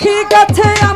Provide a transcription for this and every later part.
পাখি গেছে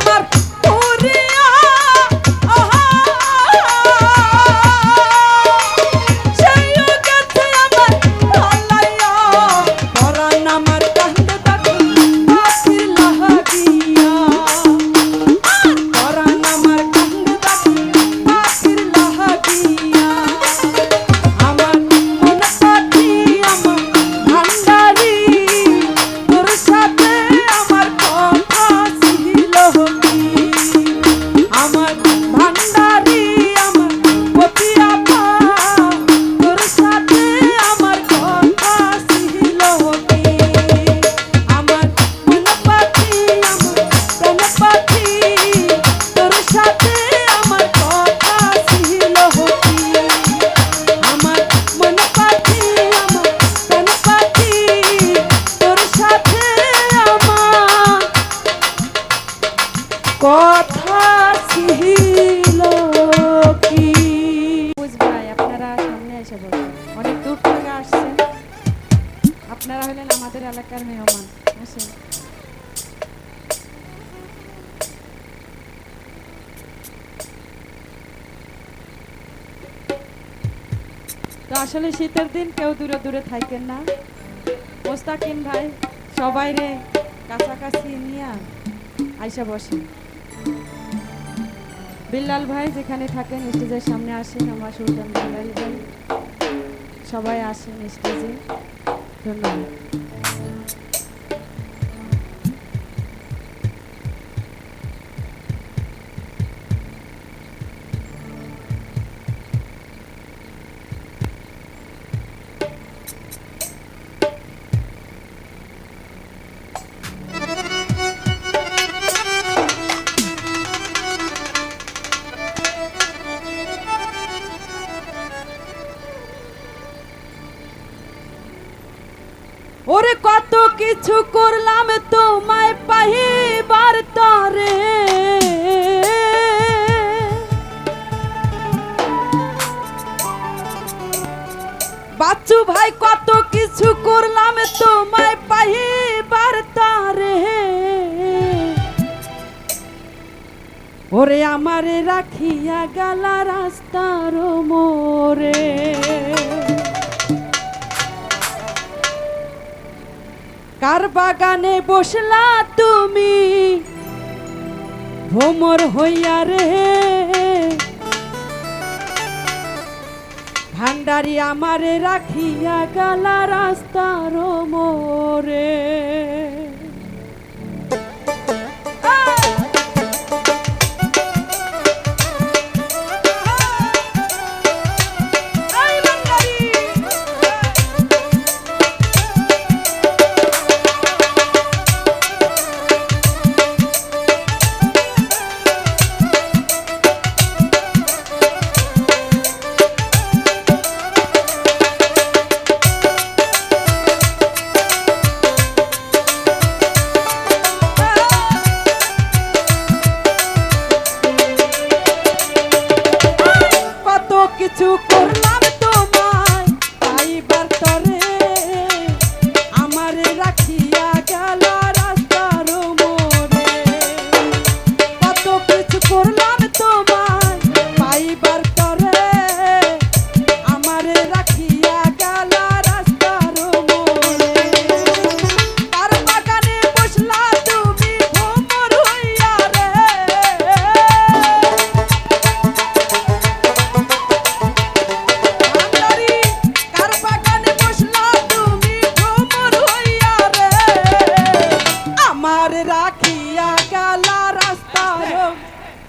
আসলে শীতের দিন কেউ দূরে দূরে থাকেন না। মোস্তাকিম ভাই সবাই রে কাছাকাছি নিয়ে আইসা বসেন। বিল্লাল ভাই যেখানে থাকেন, স্টেজের সামনে আসেন, আমার সুলতান বিল্লাল ভাই। সবাই আসেন স্টেজে। ধন্যবাদ। ওরে কত কিছু করলাম তোমায় পাহিবার তরে। বাচ্চু ভাই, কত কিছু করলাম তোমায় পাহিবার তরে। ওরে আমারে রাখিয়া গালা রাস্তার মোরে কার বাগানে বসলা তুমি? ভোমর হইয়া রে। ভান্ডারি আমারে রাখিয়া গালা রাস্তার মোরে